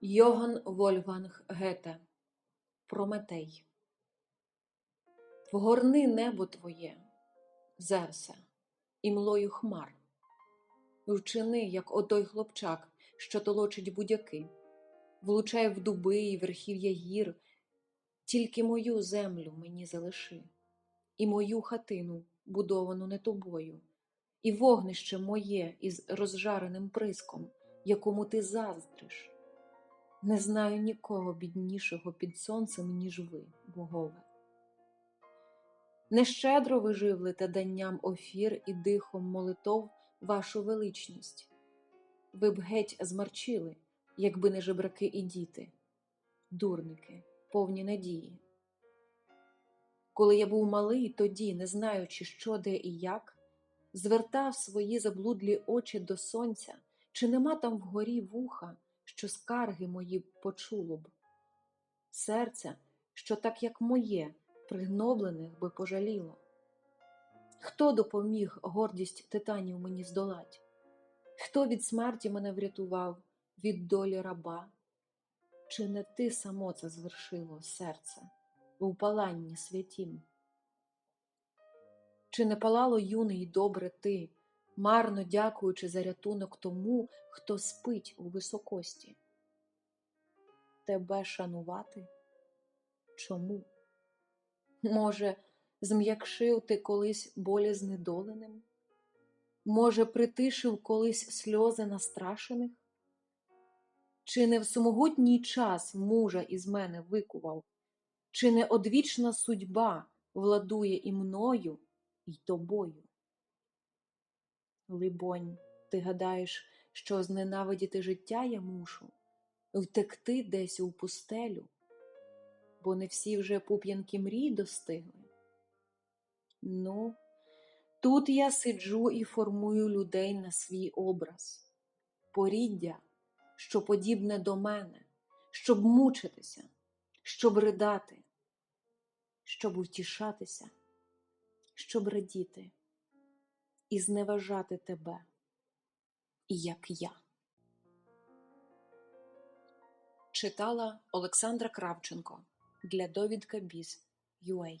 Йоган Вольфганг Гете. Прометей. Вгорни небо твоє, Зевсе, імлою хмар. Вчини, як отой хлопчак, що толочить будяки, влучай в дуби і верхів'я гір, тільки мою землю мені залиши, і мою хатину, будовану не тобою, і вогнище моє із розжареним приском, якому ти заздриш. Не знаю нікого біднішого під сонцем, ніж ви, богове. Нещедро ви живлите данням офір і дихом молитов вашу величність. Ви б геть змарчили, якби не жебраки і діти, дурники, повні надії. Коли я був малий, тоді, не знаючи, що де і як, звертав свої заблудлі очі до сонця, чи нема там вгорі вуха, що скарги мої почуло б, серця, що так як моє, пригноблених би пожаліло. Хто допоміг гордість титанів мені здолать? Хто від смерті мене врятував, від долі раба? Чи не ти само це звершило, серце, у паланні святім? Чи не палало юне й добре ти, марно дякуючи за рятунок тому, хто спить у високості? Тебе шанувати? Чому? Може, зм'якшив ти колись болі знедоленим? Може, притишив колись сльози настрашених? Чи не в самогутній час мужа із мене викував, чи не одвічна судьба владує і мною, і тобою? Либонь, ти гадаєш, що зненавидіти життя я мушу, втекти десь у пустелю, бо не всі вже пуп'янки мрій достигли? Ну, тут я сиджу і формую людей на свій образ, поріддя, що подібне до мене, щоб мучитися, щоб ридати, щоб втішатися, щоб радіти і зневажати тебе, як я. Читала Олександра Кравченко для довідка Біз UA